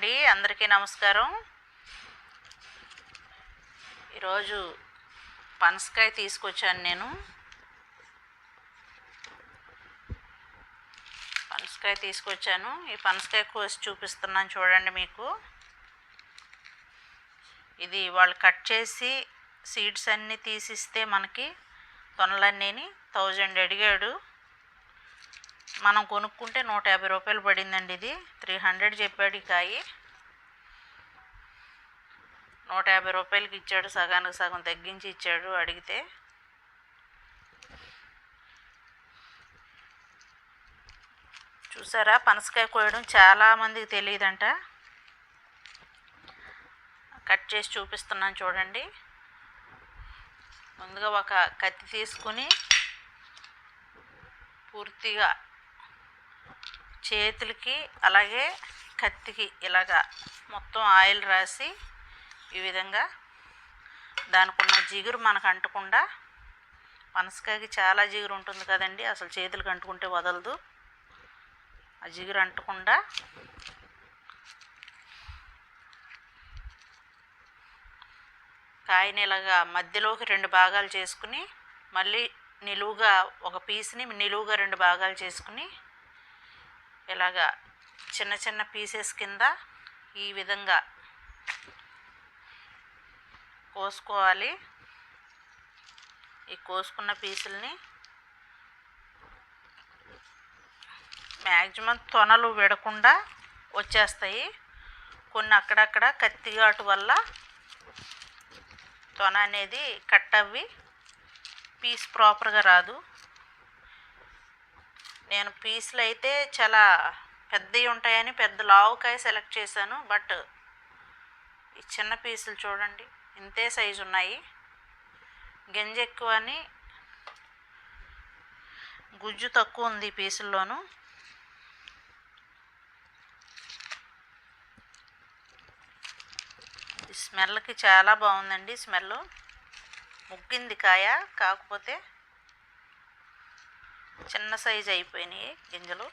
అండి అందరికీ నమస్కారం. ఈరోజు పనసకాయ తీసుకొచ్చాను నేను. పనసకాయ తీసుకొచ్చాను. ఈ పనసకాయ కోసి చూపిస్తున్నాను చూడండి మీకు. ఇది వాళ్ళు కట్ చేసి సీడ్స్ అన్నీ తీసిస్తే మనకి తొనలన్నీని థౌజండ్ అడిగాడు. మనం కొనుక్కుంటే నూట యాభై రూపాయలు పడిందండి ఇది. త్రీ హండ్రెడ్ చెప్పాడు ఈ కాయి. నూట యాభై రూపాయలకి ఇచ్చాడు సగానికి సగం తగ్గించి ఇచ్చాడు అడిగితే. చూసారా పనసకాయ కోయడం చాలామందికి తెలియదంట. కట్ చేసి చూపిస్తున్నాను చూడండి. ముందుగా ఒక కత్తి తీసుకుని పూర్తిగా చేతులకి అలాగే కత్తికి ఇలాగా మొత్తం ఆయిల్ రాసి ఈ విధంగా దానికి ఉన్న జిగురు మనకు అంటకుండా పనసకాయకి చాలా జిగురు ఉంటుంది కదండి. అసలు చేతులకు అంటుకుంటే వదలదు. ఆ జిగురు అంటకుండా కాయని ఇలాగా మధ్యలోకి రెండు భాగాలు చేసుకుని మళ్ళీ నిలువుగా ఒక పీస్ని నిలువుగా రెండు భాగాలు చేసుకుని ఇలాగా చిన్న చిన్న పీసెస్ కింద ఈ విధంగా కోసుకోవాలి. ఈ కోసుకున్న పీసుల్ని మ్యాక్సిమం తొనలు విడకుండా వచ్చేస్తాయి. కొన్ని అక్కడక్కడ కత్తిగాటు వల్ల తొన అనేది కట్ అవ్వి పీస్ ప్రాపర్గా రాదు. నేను పీసులు అయితే చాలా పెద్దవి ఉంటాయని పెద్ద లావుకాయ సెలెక్ట్ చేశాను. బట్ ఈ చిన్న పీసులు చూడండి ఇంతే సైజు ఉన్నాయి. గింజ ఎక్కువ అని గుజ్జు తక్కువ ఉంది ఈ పీసుల్లోనూ. స్మెల్కి చాలా బాగుందండి స్మెల్ ముగ్గింది కాయ కాకపోతే చిన్న సైజు అయిపోయినాయి గింజలు.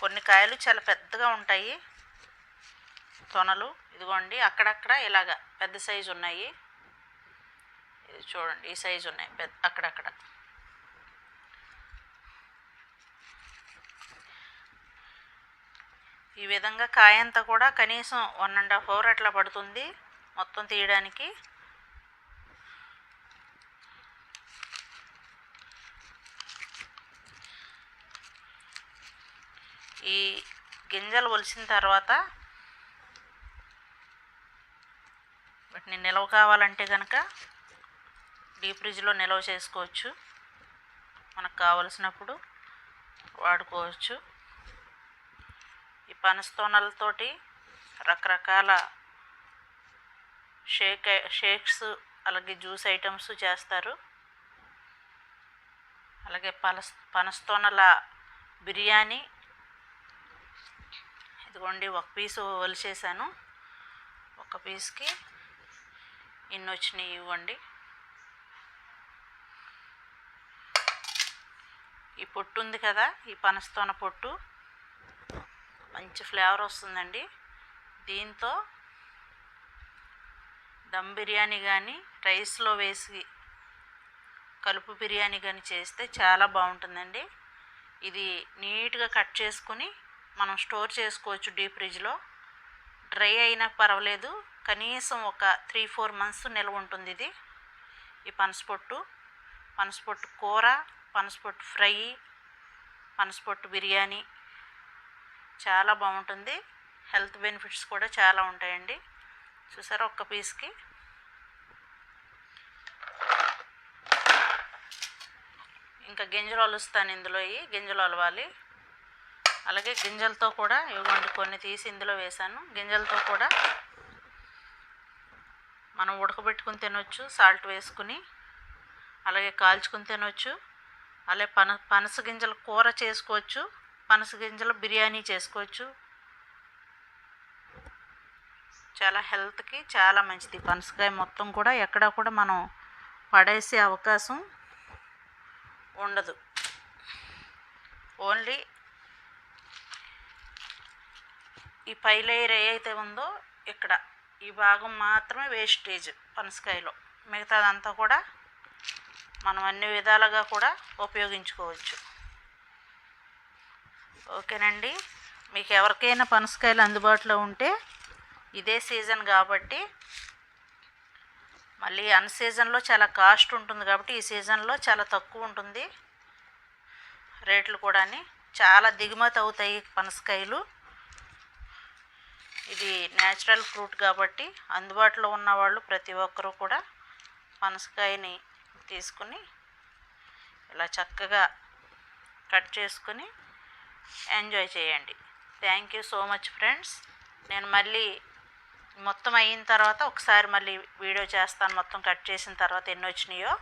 కొన్ని కాయలు చాలా పెద్దగా ఉంటాయి. తొనలు ఇదిగోండి అక్కడక్కడ ఇలాగ పెద్ద సైజు ఉన్నాయి. ఇది చూడండి ఈ సైజు ఉన్నాయి పెద్ద అక్కడక్కడ. ఈ విధంగా కాయంతా కూడా కనీసం వన్ అండ్ హాఫ్ అవర్ అట్లా పడుతుంది మొత్తం తీయడానికి. ఈ గింజలు ఒలిసిన తర్వాత వాటిని నిల్వ కావాలంటే కనుక డీప్ ఫ్రిడ్జ్లో నిల్వ చేసుకోవచ్చు. మనకు కావలసినప్పుడు వాడుకోవచ్చు. ఈ పనస్తోనలతోటి రకరకాల షేక్ షేక్స్ అలాగే జ్యూస్ ఐటమ్స్ చేస్తారు. అలాగే పనస్ పనస్తోనల బిర్యానీ ఇదిగోండి ఒక పీసు ఒలిచేసాను ఒక పీస్కి ఇన్ని వచ్చినాయి ఇవ్వండి. ఈ పొట్టు ఉంది కదా ఈ పనస్తోన పొట్టు. మంచి ఫ్లేవర్ వస్తుందండి. దీంతో దమ్ బిర్యానీ కానీ రైస్లో వేసి కలుపు బిర్యానీ కానీ చేస్తే చాలా బాగుంటుందండి. ఇది నీట్గా కట్ చేసుకుని మనం స్టోర్ చేసుకోవచ్చు డీప్ ఫ్రిడ్జ్లో. డ్రై అయినా పర్వాలేదు. కనీసం ఒక త్రీ ఫోర్ మంత్స్ నిల్వ ఉంటుంది ఇది. ఈ పనసపొట్టు పనసపొట్టు కూర పనసపొట్టు ఫ్రై పనసపొట్టు బిర్యానీ. చాలా బాగుంటుంది. హెల్త్ బెనిఫిట్స్ కూడా చాలా ఉంటాయండి. చూసారా ఒక్క పీస్కి? ఇంకా గింజలు అలుస్తాను ఇందులో ఈ గింజలు అలవాలి. అలాగే గింజలతో కూడా ఇవ్వండి కొన్ని తీసి ఇందులో వేసాను గింజలతో కూడా మనం ఉడకబెట్టుకుని తినొచ్చు సాల్ట్ వేసుకుని అలాగే కాల్చుకుని తినొచ్చు అలాగే పన పనస గింజల కూర చేసుకోవచ్చు పనస గింజల బిర్యానీ చేసుకోవచ్చు. చాలా హెల్త్కి చాలా మంచిది. పనసకాయ మొత్తం కూడా ఎక్కడా కూడా మనం పడేసే అవకాశం ఉండదు. ఓన్లీ ఈ పై లేయర్ ఏదైతే ఉందో ఇక్కడ ఈ భాగం మాత్రమే వేస్టేజ్ పనసకాయలో. మిగతాదంతా కూడా మనం అన్ని విధాలుగా కూడా ఉపయోగించుకోవచ్చు. ఓకేనండి? మీకు ఎవరికైనా పనసకాయలు అందుబాటులో ఉంటే ఇదే సీజన్ కాబట్టి మళ్ళీ అన్ సీజన్లో చాలా కాస్ట్ ఉంటుంది కాబట్టి ఈ సీజన్లో చాలా తక్కువ ఉంటుంది. రేట్లు కూడా చాలా దిగుమతి అవుతాయి పనసకాయలు. ఇది న్యాచురల్ ఫ్రూట్ కాబట్టి అందుబాటులో ఉన్నవాళ్ళు ప్రతి ఒక్కరూ కూడా పనసకాయని తీసుకుని ఇలా చక్కగా కట్ చేసుకుని ఎంజాయ్ చేయండి. Thank you so much friends నేను మళ్ళీ మొత్తం అయిన తర్వాత ఒకసారి మళ్ళీ వీడియో చేస్తాను. మొత్తం కట్ చేసిన తర్వాత ఎన్ని వచ్చినాయో.